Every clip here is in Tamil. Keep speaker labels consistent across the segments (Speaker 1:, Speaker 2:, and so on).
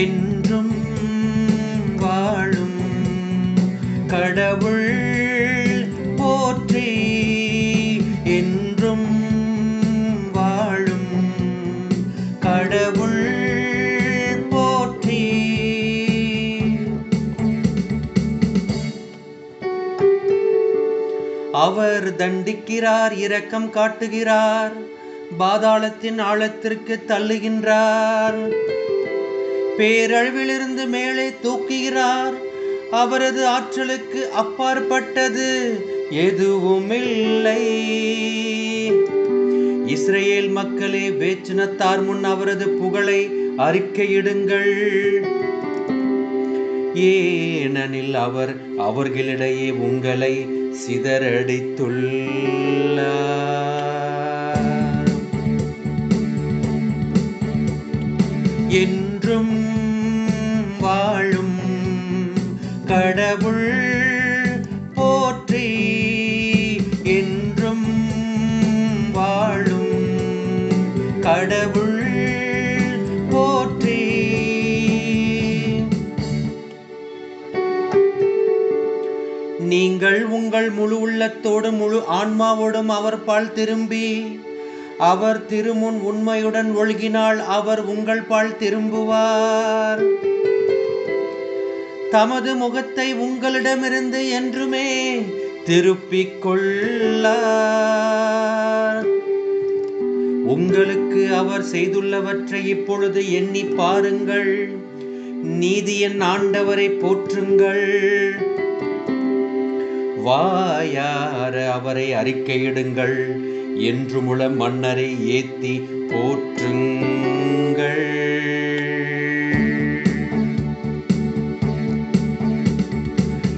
Speaker 1: என்றும் வாழும் கடவுள் போற்றி என்றும் வாழும் கடவுள் போற்றி. அவர் தண்டிக்கிறார் இரக்கம் காட்டுகிறார் பாதாளத்தின் ஆழத்திற்கு தள்ளுகின்றார். பேரழிவிலிருந்து மேலே தூக்குகிறார். அவரது ஆற்றலுக்கு அப்பாற்பட்டது எதுவுமில்லை. இஸ்ரேல் மக்களே வேச்சினத்தார் முன் அவரது புகழை அறிக்கையிடுங்கள். ஏனெனில் அவர் அவர்களிடையே உங்களை சிதறடித்துள்ளார். என்றும் வாழும் கடவுள் போற்றி என்றும் வாழும் கடவுள் போற்றி. நீங்கள் உங்கள் முழு உள்ளத்தோடும் முழு ஆன்மாவோடும் அவர் பால் திரும்பி அவர் திருமுன் உண்மையுடன் ஒழுகினால் அவர் உங்கள் பால் திரும்புவார். தமது முகத்தை உங்களிடமிருந்து என்றுமே திருப்பிக் கொள்ளார். உங்களுக்கு அவர் செய்துள்ளவற்றை இப்பொழுது எண்ணி பாருங்கள். நீதியின் ஆண்டவரை போற்றுங்கள். வாயார அவரை அறிக்கையிடுங்கள். என்றுமுள மன்னரை ஏத்தி போற்றுங்கள்.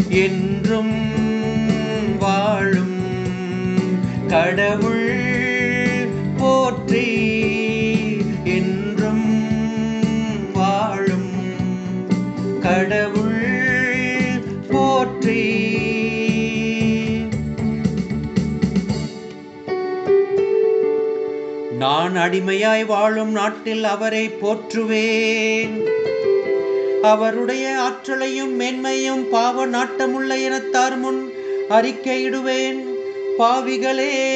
Speaker 1: என்றும் வாழும் கடவுள் போற்றி என்றும் வாழும் கடவுள் நான் அடிமையாய் வாழும் நாட்டில் அவரை போற்றுவேன். அவருடைய ஆற்றலையும் மேன்மையும் பாவ நாட்டமுள்ள இனத்தார் முன் அறிக்கையிடுவேன். பாவிகளே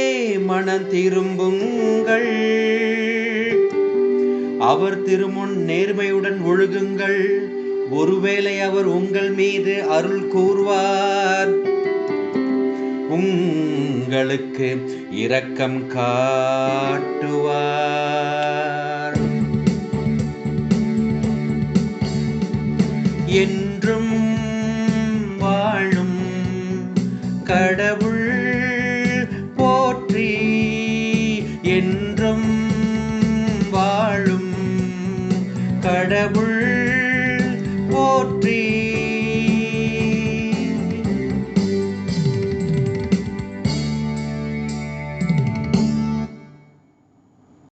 Speaker 1: மனம் திரும்புங்கள். அவர் திருமுன் நேர்மையுடன் ஒழுகுங்கள். ஒருவேளை அவர் உங்கள் மீது அருள் கூறுவார். உங்களுக்கு இரக்கம் காட்டுவார். என்றும் வாழும் கடவுள் போற்றி என்றும் வாழும் கடவுள்